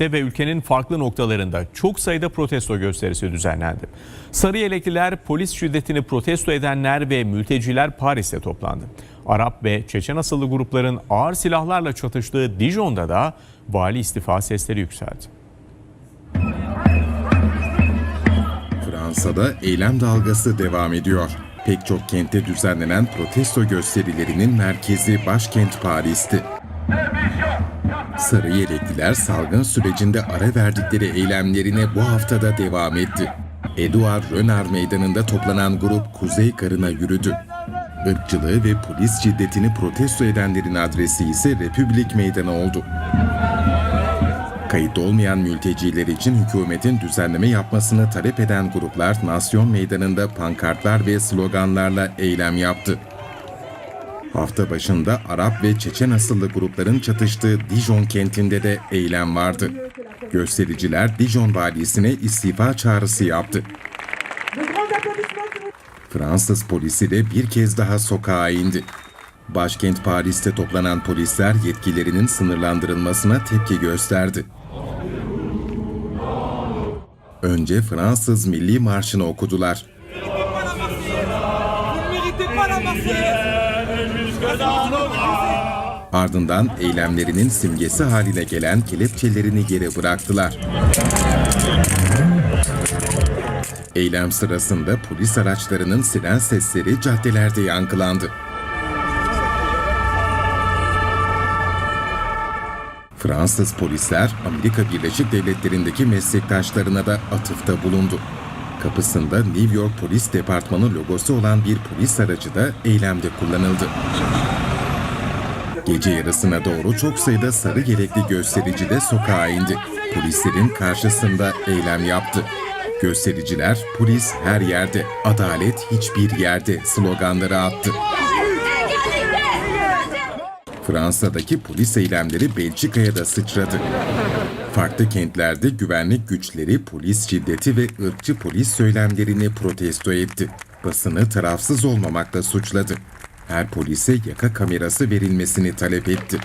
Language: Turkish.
ve ülkenin farklı noktalarında çok sayıda protesto gösterisi düzenlendi. Sarıyelekliler, polis şiddetini protesto edenler ve mülteciler Paris'te toplandı. Arap ve Çeçen asıllı grupların ağır silahlarla çatıştığı Dijon'da da vali istifa sesleri yükseldi. Fransa'da eylem dalgası devam ediyor. Pek çok kentte düzenlenen protesto gösterilerinin merkezi başkent Paris'ti. Sarı yelekliler salgın sürecinde ara verdikleri eylemlerine bu haftada devam etti. Edouard Renard meydanında toplanan grup Kuzey Karı'na yürüdü. Irkçılığı ve polis şiddetini protesto edenlerin adresi ise Republik Meydanı oldu. Kayıt olmayan mülteciler için hükümetin düzenleme yapmasını talep eden gruplar Nasyon Meydanı'nda pankartlar ve sloganlarla eylem yaptı. Hafta başında Arap ve Çeçen asıllı grupların çatıştığı Dijon kentinde de eylem vardı. Göstericiler Dijon valisine istifa çağrısı yaptı. Fransız polisi de bir kez daha sokağa indi. Başkent Paris'te toplanan polisler yetkilerinin sınırlandırılmasına tepki gösterdi. Önce Fransız Milli Marşı'nı okudular. Ardından eylemlerinin simgesi haline gelen kelepçelerini yere bıraktılar. Eylem sırasında polis araçlarının siren sesleri caddelerde yankılandı. Fransız polisler Amerika Birleşik Devletleri'ndeki meslektaşlarına da atıfta bulundu. Kapısında New York Polis Departmanı logosu olan bir polis aracı da eylemde kullanıldı. Gece yarısına doğru çok sayıda sarı yelekli gösterici de sokağa indi. Polislerin karşısında eylem yaptı. Göstericiler polis her yerde, adalet hiçbir yerde sloganları attı. Fransa'daki polis eylemleri Belçika'ya da sıçradı. Farklı kentlerde güvenlik güçleri polis şiddeti ve ırkçı polis söylemlerini protesto etti. Basını tarafsız olmamakla suçladı. Her polise yaka kamerası verilmesini talep etti.